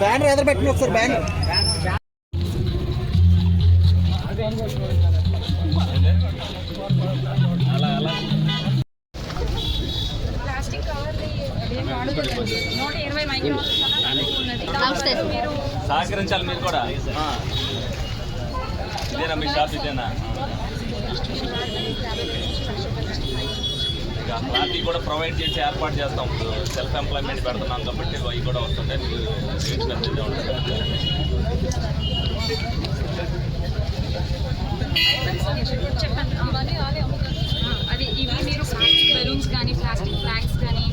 Banner ఎదురు పెట్టిన ఒకసారి బ్యానర్. సహకరించాలి మీరు కూడా. ఇదేనా మీ షాప్ ఇదేనా? ఇక కూడా ప్రొవైడ్ చేసి ఏర్పాటు చేస్తాం. ఇప్పుడు సెల్ఫ్ ఎంప్లాయ్మెంట్ పెడుతున్నాం కాబట్టి అవి కూడా వస్తుంటాయి. మీరు ఉంటుంది. ఇవి మీరు బెలూన్స్ కానీ ప్లాస్టిక్ ఫ్లాగ్స్ కానీ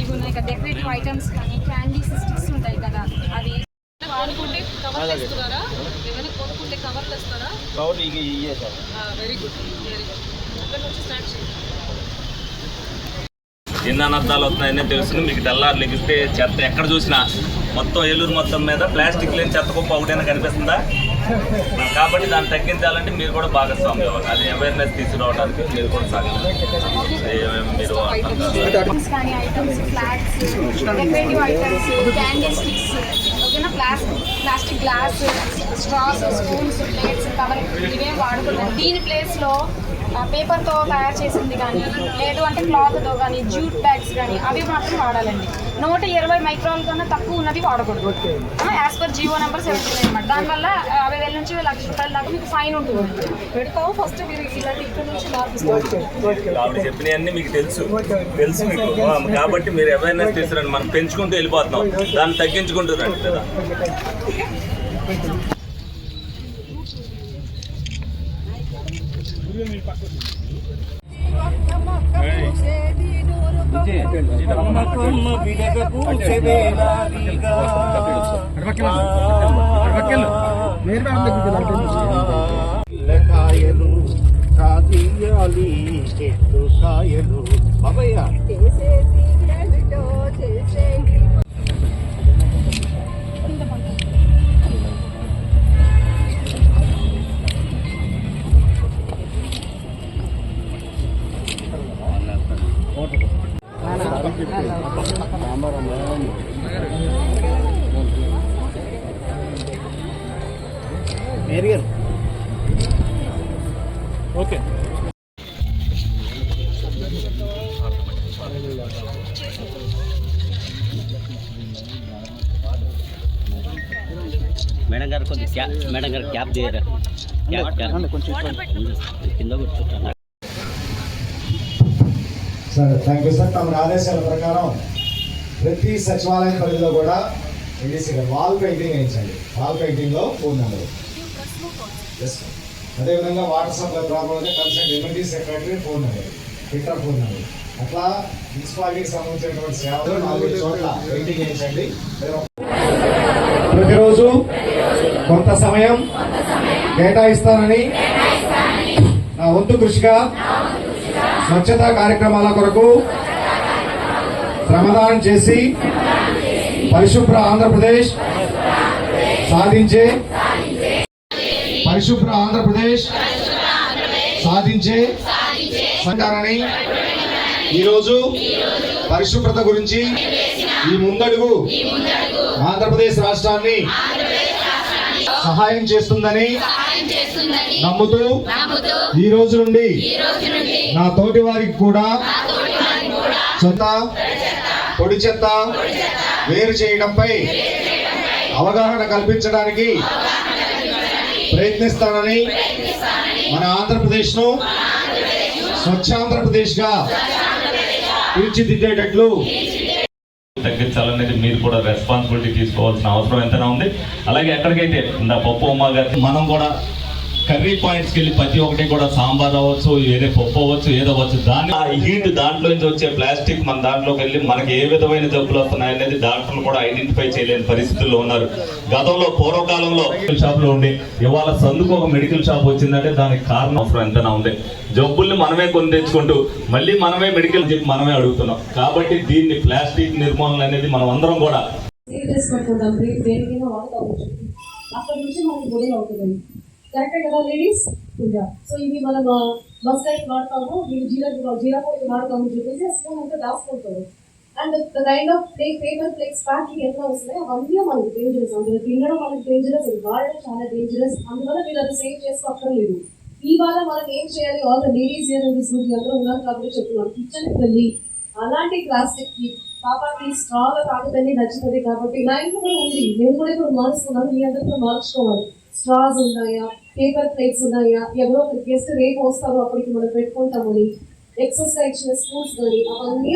ఇవి ఉన్నాయి కదా డెకరేటివ్ ఐటమ్స్ కానీ క్యాండీ స్టిక్స్ ఉంటాయి కదా అవి కొనుక్కుంటే కవర్లు ఇస్తున్నారా ఏమైనా కొనుక్కుంటే కవర్లు ఇస్తారా కవర్ ఇక ఇయ్యే sir. Very good very good ఇక్కడ నుంచి స్టార్ట్ చేయండి. ఎన్ని అనర్థాలు వస్తున్నాయని తెలుసుకుని మీకు తెల్లారు లెగిస్తే చెత్త ఎక్కడ చూసినా మొత్తం ఏలూరు మొత్తం మీద ప్లాస్టిక్ లేని చెత్త కుప్ప ఒకటైనా కనిపిస్తుందా? కాబట్టి దాన్ని తగ్గించాలంటే మీరు కూడా భాగస్వామ్యం అవ్వాలి. అది అవేర్నెస్ తీసుకురావడానికి మీరు కూడా మీరు కాదు. ఓకేనా plastic plastic glass straws spoons plates cover ఇవేం వాడకూడదు దీని ప్లేస్లో పేపర్తో తయారు చేసింది కానీ లేదు అంటే క్లాత్తో కానీ జూట్ బ్యాగ్స్ కానీ అవి మాత్రం వాడాలండి. నూట ఇరవై మైక్రాన్ కన్నా తక్కువ ఉన్నది వాడకూడదు. As per GO number seventy nine అనమాట దానివల్ల యాభై వేల నుంచి లక్ష రూపాయల దాకా మీకు ఫైన్ ఉంటుంది పెడతావు ఫస్ట్ మీరు ఇలాంటి ఇక్కడ నుంచి చెప్పినవన్నీ మీకు తెలుసు. తెలుసు మీకు. కాబట్టి మీరు అవేర్నెస్ తీసుకురండి మనం పెంచుకుంటూ వెళ్ళిపోతున్నాం. దాన్ని తగ్గించుకుంటూ రండి కదా కాదీయాలి చెట్టు కాయలు బాబయ్య మేరియర్ మేడం గారు కొంచెం క్యాప్ మేడం గారు క్యాప్ చేయరా క్యాప్ క్యాప్ కింద కూర్చుంటాను సార్ థ్యాంక్ యూ సార్ తమ ఆదేశాల ప్రకారం ప్రతి సచివాలయం పరిధిలో కూడా ఏడీసీ గారు వాల్ పెయింటింగ్ వేయించండి. వాల్ పెయింటింగ్లో ఫోన్ నెంబర్ ఎస్ సార్ అదేవిధంగా వాటర్ సప్లై ప్రాబ్లం అయితే consult MLA secretary phone number Twitter phone number అట్లా మున్సిపాలిటీకి సంబంధించినటువంటి సేవలు నాలుగు చోట్ల పెయింటింగ్ వేయించండి. ప్రతిరోజు కొంత సమయం కేటాయిస్తానని నా వంతు కృషిగా స్వచ్ఛతా కార్యక్రమాల కొరకు శ్రమదానం చేసి పరిశుభ్ర ఆంధ్రప్రదేశ్ సాధించే పరిశుభ్ర ఆంధ్రప్రదేశ్ సాధించే సంఘాలని ఈరోజు పరిశుభ్రత గురించి ఈ ముందడుగు ఆంధ్రప్రదేశ్ రాష్ట్రాన్ని సహాయం చేస్తుందని నమ్ముతూ ఈ రోజు నుండి నా తోటి వారికి కూడా చెత్త పొడి చెత్త వేరు చేయడంపై అవగాహన కల్పించడానికి ప్రయత్నిస్తానని మన ఆంధ్రప్రదేశ్ను స్వచ్ఛాంధ్రప్రదేశ్గా తీర్చిదిద్దేటట్లు తగ్గించాలనేది మీరు కూడా రెస్పాన్సిబిలిటీ తీసుకోవాల్సిన అవసరం ఎంతైనా ఉంది. అలాగే ఎక్కడికైతే ఇందా పప్పు ఉమ్మ గారు మనం కూడా కర్రీ పాయింట్స్కి వెళ్ళి ప్రతి ఒక్కటి కూడా సాంబార్ అవ్వచ్చు వేరే పప్పు అవ్వచ్చు ఏదో అవ్వచ్చు. దాన్ని ఆ హీట్ దాంట్లో నుంచి వచ్చే ప్లాస్టిక్ మన దాంట్లోకి వెళ్ళి మనకి ఏ విధమైన జబ్బులు వస్తున్నాయి అనేది డాక్టర్లు కూడా ఐడెంటిఫై చేయలేని పరిస్థితుల్లో ఉన్నారు. గతంలో పూర్వకాలంలో మెడికల్ షాప్లో ఉండి ఇవాళ సందుకు ఒక మెడికల్ షాప్ వచ్చిందంటే దానికి కారణం అవసరం ఎంతనా ఉంది. జబ్బుల్ని మనమే కొని తెచ్చుకుంటూ మళ్ళీ మనమే మెడికల్ చెప్పి మనమే అడుగుతున్నాం. కాబట్టి దీన్ని ప్లాస్టిక్ నిర్మూలన అనేది మనం అందరం కూడా అక్కడ నుంచి మనకి గొడవ అవుతుంది కరెక్టే కదా లేడీస్ ఇంకా సో ఇది మనం బస్ వాడతాము మీరు జీరా జీరా పొడి వాడతాము చెప్పేసి ఆ స్పూన్ అంతా దాచుకుంటారు and the kind of plate paper plates packing ఎంత వస్తున్నాయి? అవన్నీ మనకి డేంజరస్ అందులో తినడం మనకి డేంజరస్ వాడడం చాలా డేంజరస్ అందువల్ల మీరు అది సేవ్ చేసుకోక్కర్లేదు. ఇవాళ మనం ఏం చేయాలి? All the ladies here this అందరూ ఉన్నారు కాబట్టి చెప్తున్నాను. కిచెన్కి వెళ్ళి అలాంటి ప్లాస్టిక్కి పాపకి స్ట్రాగా స్ట్రాంగ్ తాగుతుంది నచ్చుతుంది కాబట్టి. నా ఇంట్లో కూడా ఉంది. నేను కూడా ఇప్పుడు మార్చుకున్నాను మీ అందరూ కూడా మార్చుకోవాలి. స్ట్రాస్ ఉన్నాయా? పేపర్ ప్లేట్స్ ఉన్నాయా? ఎవరో ఒక గెస్ట్ రేపు వస్తారో అప్పటికి మనం పెట్టుకుంటామని. ఎక్సర్సైజ్ చేసిన స్కూల్స్ కానీ అవన్నీ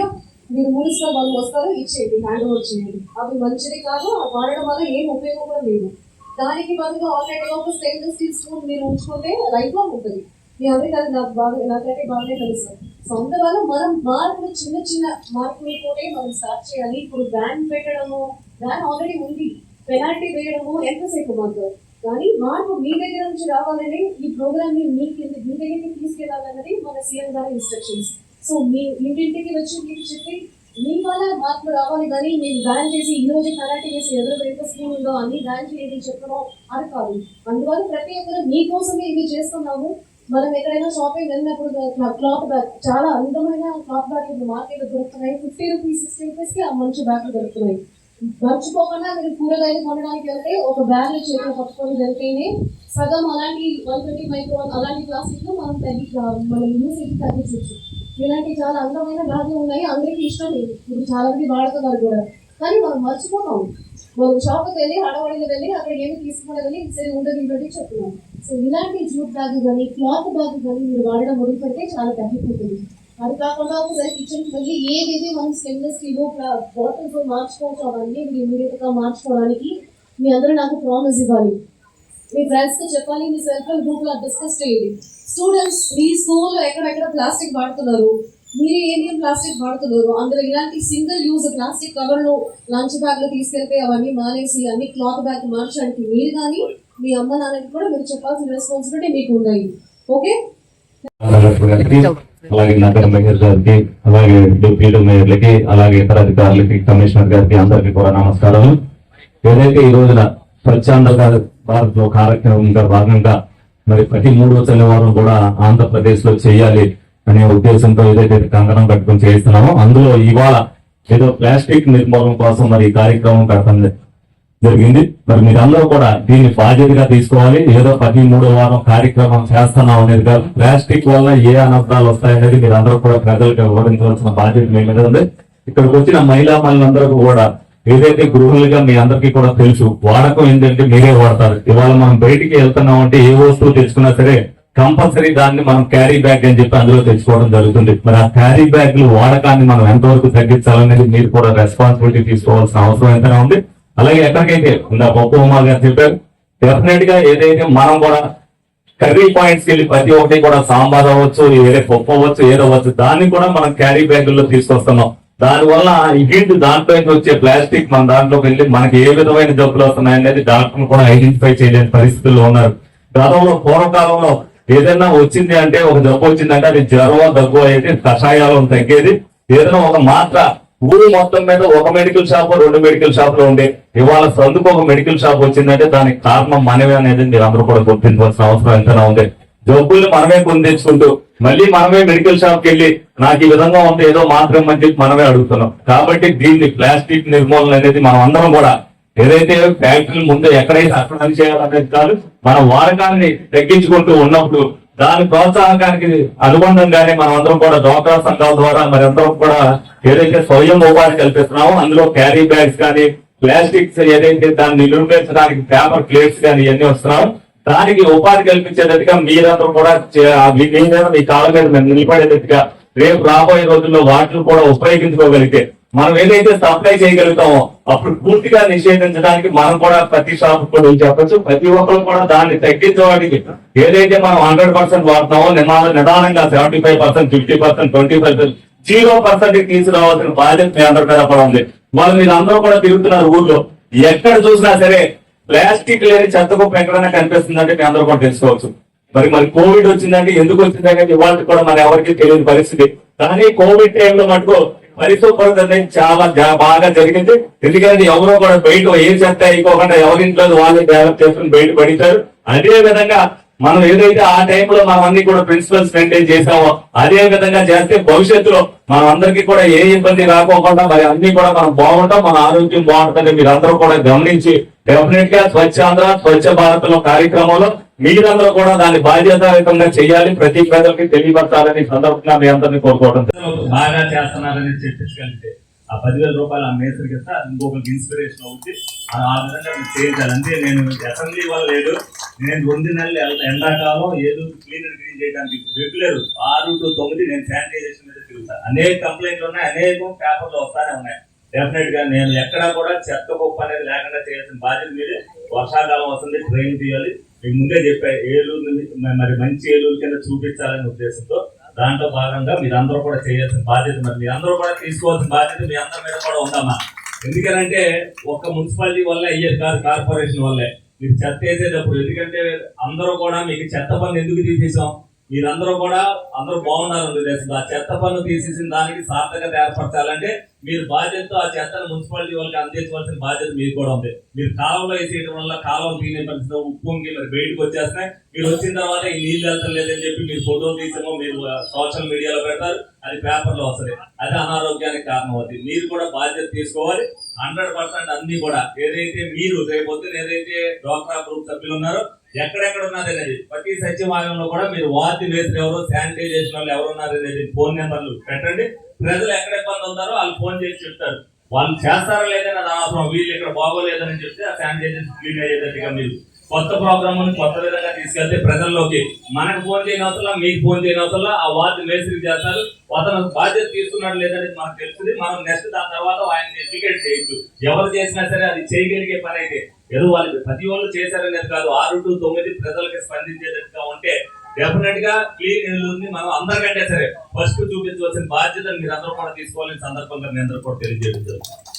మీరు మునిస్తా వాళ్ళు వస్తారో ఇచ్చేయండి హ్యాండ్ ఓవర్ చేయండి. అవి మంచిది కాదు వాడడం వల్ల ఏం ఉపయోగం కూడా లేదు. దానికి బదులుగా ఆల్రెడీ ఒక స్టెయిన్లెస్ స్టీల్ స్పూన్ మీరు ఉంచుకుంటే లైఫ్ లాంగ్ ఉంటుంది. మీ అందరికీ అది నాకు బాగా నాకైతే బాగానే తెలుసు. సో అందువల్ల మనం మార్పులు చిన్న చిన్న మార్పులతోనే మనం స్టార్ట్ చేయాలి. ఇప్పుడు బ్యాన్ పెట్టడము బ్యాన్ ఆల్రెడీ ఉంది. పెనాల్టీ వేయడము ఎంతసేపు మాకు? కానీ మార్పు మీ దగ్గర నుంచి రావాలని ఈ ప్రోగ్రామ్ని మీ కింద మీ దగ్గరికి తీసుకెళ్ళాలన్నది మన సీఎం గారి ఇన్స్ట్రక్షన్స్ సో మీ ఇంటింటికి వచ్చి మీకు చెప్పి మీ వల్ల మార్పు రావాలి కానీ మేము బ్యాన్ చేసి ఈ రోజు కరాటే చేసి ఎవరు ఎంత స్కూల్ ఉందో అన్ని బ్యాన్ చేయడం చెప్పడం అది కాదు. అందువల్ల ప్రతి ఒక్కరు మీకోసమే ఇవి చేస్తున్నాము. మనం ఎక్కడైనా షాపింగ్ వెళ్ళినప్పుడు క్లాత్ బ్యాగ్ చాలా అందమైన క్లాత్ బ్యాగ్ ఇప్పుడు మార్కెట్ దొరుకుతున్నాయి. ఫిఫ్టీ రూపీస్ సిక్స్టీ రూపీస్కి ఆ మంచి బ్యాగ్లు దొరుకుతున్నాయి. మర్చిపోకుండా మీరు కూరగాయలు కొనడానికి వెళ్తే ఒక బ్యాగ్ చేతిలో పట్టుకొని వెళ్తేనే సగం అలాంటి వన్ ట్వంటీ మైక్రోన్ అలాంటి ప్లాస్టిక్ మనం తగ్గి మనం యూస్ తగ్గించవచ్చు ఇలాంటి చాలా అందమైన బ్యాగ్లు ఉన్నాయి. అందరికీ ఇష్టం లేదు. ఇప్పుడు చాలా మంది వాడుతున్నారు కూడా. కానీ మనం మర్చిపోతాం. మనం షాప్కి వెళ్ళి హడవడికి వెళ్ళి అక్కడ ఏమి తీసుకోవాలని సరే ఉండదు ఇవ్వండి చెప్తున్నాం. సో ఇలాంటి జూట్ బ్యాగ్ కానీ క్లాత్ బ్యాగ్ కానీ మీరు వాడడం మొదలు పెడితే చాలా తగ్గిపోతుంది. అది కాకుండా ఒకసారి కిచెన్కి వెళ్ళి ఏదేది మనం స్టెయిన్లెస్ స్టీల్ బాటిల్స్ మార్చుకోవచ్చు అవన్నీ మీరు ఇమీడియట్గా మార్చుకోవడానికి మీ అందరూ నాకు ప్రామిస్ ఇవ్వాలి. మీ ఫ్రెండ్స్తో చెప్పాలి మీ సెల్ఫ్ హెల్ప్ గ్రూప్లో డిస్కస్ చేయండి. స్టూడెంట్స్ మీ స్కూల్లో ఎక్కడెక్కడ ప్లాస్టిక్ వాడుతున్నారు? మీరు ఏమేమి ప్లాస్టిక్ వాడుతున్నారు? అందులో ఇలాంటి సింగిల్ యూజ్ ప్లాస్టిక్ కవర్లు లంచ్ బ్యాగ్లు తీసుకెళ్తే అవన్నీ మానేసి అన్ని క్లాత్ బ్యాగ్ మార్చడానికి మీరు కానీ మీ అమ్మ నాన్నకి కూడా మీరు చెప్పాల్సిన రెస్పాన్సిబిలిటీ మీకు ఉన్నాయి ఓకే అలాగే నగర మేయర్ గారికి అలాగే డిప్యూటీ మేయర్లకి అలాగే ఇతర అధికారులకి కమిషనర్ గారికి అందరికీ కూడా నమస్కారాలు ఏదైతే ఈ రోజున స్వచ్ఛాంధ్ర భారత్లో కార్యక్రమంగా భాగంగా మరి ప్రతి మూడో శనివారం కూడా ఆంధ్రప్రదేశ్లో చేయాలి అనే ఉద్దేశంతో ఏదైతే కంగనం కట్టుకుని చేస్తున్నామో అందులో ఇవాళ ఏదో ప్లాస్టిక్ నిర్మూలన కోసం మరి ఈ కార్యక్రమం కడుతుంది జరిగింది. మరి మీరందరూ కూడా దీన్ని బాధ్యతగా తీసుకోవాలి. ఏదో పది మూడో వారం కార్యక్రమం చేస్తున్నాం అనేది కాదు. ప్లాస్టిక్ వల్ల ఏ అనర్థాలు వస్తాయనేది మీరందరూ కూడా ప్రజలకు వివరించవలసిన బాధ్యత మీ మీద ఉంది. ఇక్కడికి వచ్చిన మహిళా మహిళలందరూ కూడా ఏదైతే గృహిణులుగా మీ అందరికీ కూడా తెలుసు వాడకం ఏంటంటే మీరే వాడతారు. ఇవాళ మనం బయటికి వెళ్తున్నాం అంటే ఏ వస్తువు తెచ్చుకున్నా సరే కంపల్సరీ దాన్ని మనం క్యారీ బ్యాగ్ అని చెప్పి అందులో తెచ్చుకోవడం జరుగుతుంది. మరి ఆ క్యారీ బ్యాగ్ వాడకాన్ని మనం ఎంతవరకు తగ్గించాలనేది మీరు కూడా రెస్పాన్సిబిలిటీ తీసుకోవాల్సిన అవసరం ఎంతైనా ఉంది. అలాగే ఎక్కడికైతే ఇందా పప్పు ఉమార్ గారు చెప్పారు డెఫినెట్గా ఏదైతే మనం కూడా కర్రీ పాయింట్స్ వెళ్ళి ప్రతి ఒక్కటి కూడా సాంబార్ అవ్వచ్చు ఏదే పప్పు అవ్వచ్చు ఏదో అవ్వచ్చు దాన్ని కూడా మనం క్యారీ బ్యాగుల్లో తీసుకొస్తున్నాం. దానివల్ల ఇంటి హీట్ దాంట్లో వచ్చే ప్లాస్టిక్ మన దాంట్లోకి వెళ్ళి మనకి ఏ విధమైన జబ్బులు వస్తున్నాయి అనేది డాక్టర్లు కూడా ఐడెంటిఫై చేయలేని పరిస్థితుల్లో ఉన్నారు. గతంలో పూర్వకాలంలో ఏదైనా వచ్చింది అంటే ఒక జబ్బు వచ్చిందంటే అది జ్వరం దగ్గు అయితే కషాయాలు తగ్గేది. ఏదైనా ఒక మాత్ర ఊరు మొత్తం మీద ఒక మెడికల్ షాప్ రెండు మెడికల్ షాప్లో ఉండే. ఇవాళ సందుకు ఒక మెడికల్ షాప్ వచ్చిందంటే దానికి కారణం మనమే అనేది మీరు అందరూ కూడా గుర్తించవలసిన అవసరం ఎంతైనా ఉంది. జబ్బుల్ని మనమే పొందించుకుంటూ మళ్ళీ మనమే మెడికల్ షాప్కి వెళ్ళి నాకు ఈ విధంగా ఉంటే ఏదో మాత్రం అని చెప్పి మనమే అడుగుతున్నాం. కాబట్టి దీన్ని ప్లాస్టిక్ నిర్మూలన అనేది మనం అందరం కూడా ఏదైతే ఫ్యాక్టరీ ముందు ఎక్కడైతే అక్కడ పని చేయాలనేది కాదు మన వాడకాన్ని తగ్గించుకుంటూ ఉన్నప్పుడు దాని ప్రోత్సాహకానికి అనుబంధంగానే మనం అందరం కూడా డ్వాక్రా సంఘాల ద్వారా మరి అందరం కూడా ఏదైతే స్వయం ఉపాధి కల్పిస్తున్నామో అందులో క్యారీ బ్యాగ్స్ కానీ ప్లాస్టిక్స్ ఏదైతే దాన్ని నిలువరించడానికి పేపర్ ప్లేట్స్ కానీ ఇవన్నీ వస్తున్నాం. దానికి ఉపాధి కల్పించేటట్టుగా మీరందరూ కూడా చే- మీ మీద కాళ్ళ మీద నిలబడేటట్టుగా రేపు రాబోయే రోజుల్లో వాటిని కూడా ఉపయోగించుకోగలిగితే మనం ఏదైతే సప్లై చేయగలుగుతామో అప్పుడు పూర్తిగా నిషేధించడానికి మనం కూడా ప్రతి షాప్ కూడా చెప్పచ్చు. ప్రతి ఒక్కరు కూడా దాన్ని తగ్గించడానికి ఏదైతే మనం హండ్రెడ్ పర్సెంట్ వాడుతామో నిదాన నిదానంగా seventy five percent fifty percent twenty percent zero percent తీసుకురావాల్సిన బాధ్యత మీ అందరి మీద కూడా ఉంది. వాళ్ళు మీరు అందరూ కూడా తిరుగుతున్నారు ఊర్లో. ఎక్కడ చూసినా సరే ప్లాస్టిక్ లేని చెత్త కుప్ప ఎక్కడైనా కనిపిస్తుందంటే మీ అందరూ కూడా తెలుసుకోవచ్చు. మరి మరి కోవిడ్ వచ్చిందంటే ఎందుకు వచ్చిందంటే ఇవాళ కూడా మన ఎవరికి తెలియని పరిస్థితి. కానీ కోవిడ్ టైంలో మటుకు పరిశుభ్రత అనేది చాలా బాగా జరిగింది. ఎందుకంటే ఎవరో కూడా బయట ఏం చెత్త అయిపోకుండా ఎవరింట్లో వాళ్ళే డెవలప్ చేసుకుని బయట పడించారు అదే విధంగా మనం ఏదైతే ఆ టైంలో మనం అన్ని కూడా ప్రిన్సిపల్స్ మెయింటైన్ చేసామో అదే విధంగా చేస్తే భవిష్యత్తులో మనం అందరికీ కూడా ఏ ఇబ్బంది రాకోకుండా మరి అన్ని కూడా మనం బాగుంటాం మన ఆరోగ్యం బాగుంటుంది మీరు అందరూ కూడా గమనించి డెఫినెట్గా స్వచ్ఛ ఆంధ్ర స్వచ్ఛ భారత్లో కార్యక్రమంలో మీరందరూ కూడా దాన్ని బాధ్యతాయుతంగా చేయాలి ప్రతి ప్రజలకి తెలియపరచాలని సందర్భంగా మీ అందరినీ కోరుకోవడం బాగా చేస్తున్నారని చెప్పేసి ఆ పదివేల రూపాయలు ఆ మేస్త్రికి ఇస్తే అది ఇంకొకరికి ఇన్స్పిరేషన్ అవుతుంది ఆ ఆ విధంగా మీరు నేను అసెంబ్లీ వల్ల లేదు. నేను రెండు నెలలు ఎండాకాలం ఏదో క్లీన్ అండ్ క్లీన్ చేయడానికి రెగ్యులర్ ఆరు టు తొమ్మిది నేను శానిటైజేషన్ మీద తిరుగుతాను అనేక కంప్లైంట్లు ఉన్నాయి అనేక పేపర్లు వస్తానే ఉన్నాయి. డెఫినెట్గా నేను ఎక్కడా కూడా చెత్త కుప్ప అనేది లేకుండా చేయాల్సిన బాధ్యత మీదే. వర్షాకాలం వస్తుంది ట్రైన్ తీయాలి. మీకు ముందే చెప్పా ఏలూరు మరి మంచి ఏలూరు కింద చూపించాలనే ఉద్దేశంతో దాంట్లో భాగంగా మీరందరూ కూడా చేయాల్సిన బాధ్యత మరి మీరందరూ కూడా తీసుకోవాల్సిన బాధ్యత మీ అందరి మీద కూడా ఉందమ్మా. ఎందుకంటే ఒక్క మున్సిపాలిటీ వల్ల అయ్యేది కాదు కార్పొరేషన్ వల్లే. మీరు చెత్త వేసేటప్పుడు ఎందుకంటే అందరూ కూడా మీకు చెత్త పన్ను ఎందుకు తీసేసాం? మీరందరూ కూడా అందరూ బాగున్నారు ఆ చెత్త పన్ను తీసేసిన దానికి సార్థకత ఏర్పరచాలంటే మీరు బాధ్యతతో ఆ చెత్తను మున్సిపాలిటీ వాళ్ళకి అందించవలసిన బాధ్యత మీకు కూడా ఉంది. మీరు కాలంలో వేసేయడం వల్ల కాలం తీనే పరిస్థితి ఉప్పు మరి బయటకు వచ్చేస్తున్నాయి. మీరు వచ్చిన తర్వాత ఈ నీళ్ళు వెళ్తాం లేదని చెప్పి మీరు ఫోటోలు తీసామో మీరు సోషల్ మీడియాలో పెడతారు. అది పేపర్లో వస్తుంది. అది అనారోగ్యానికి కారణం అవుతుంది మీరు కూడా బాధ్యత తీసుకోవాలి. హండ్రెడ్ పర్సెంట్ అన్ని కూడా. ఏదైతే మీరు రేపొద్దున ఏదైతే డోక్రా గ్రూప్ సభ్యులు ఉన్నారో ఎక్కడెక్కడ ఉన్నది అనేది ప్రతి సచివాలయంలో కూడా మీరు వార్డు మేస్త్రి ఎవరు శానిటైజేషన్ వాళ్ళు ఎవరు ఉన్నారు అనేది ఫోన్ నెంబర్లు పెట్టండి. ప్రజలు ఎక్కడ ఇబ్బంది ఉంటారో వాళ్ళు ఫోన్ చేసి చెప్తారు. వాళ్ళు చేస్తారా లేదని అది అనవసరం వీళ్ళు ఇక్కడ బాగోలేదని చెప్తే ఆ శానిటైజేషన్ క్లీన్ అయ్యేటట్టుగా మీరు. కొత్త ప్రోగ్రామ్ కొత్త విధంగా తీసుకెళ్తే ప్రజల్లోకి మనకు ఫోన్ చేయని అవసరం మీకు ఫోన్ చేయని అవసరం ఆ వార్డు మేస్త్రి చేస్తారు. అతను బాధ్యత తీసుకున్నాడు లేదని మనకు తెలుస్తుంది. మనం నెక్స్ట్ దాని తర్వాత ఆయన ఎడ్యుకేట్ చేయొచ్చు. ఎవరు చేసినా సరే అది చేయగలిగే పని అయితే ఏదో వాళ్ళు ప్రతి వాళ్ళు చేశారనేది కాదు. ఆరు టు తొమ్మిది ప్రజలకి స్పందించేటట్టుగా ఉంటే డెఫినెట్గా క్లీన్ ఏలూరుని మనం అందరికంటే సరే ఫస్ట్ చూపించవలసిన బాధ్యత మీరందరూ కూడా తీసుకోవాలని సందర్భంగా మీ అందరూ కూడా తెలియజేయడం జరుగుతుంది.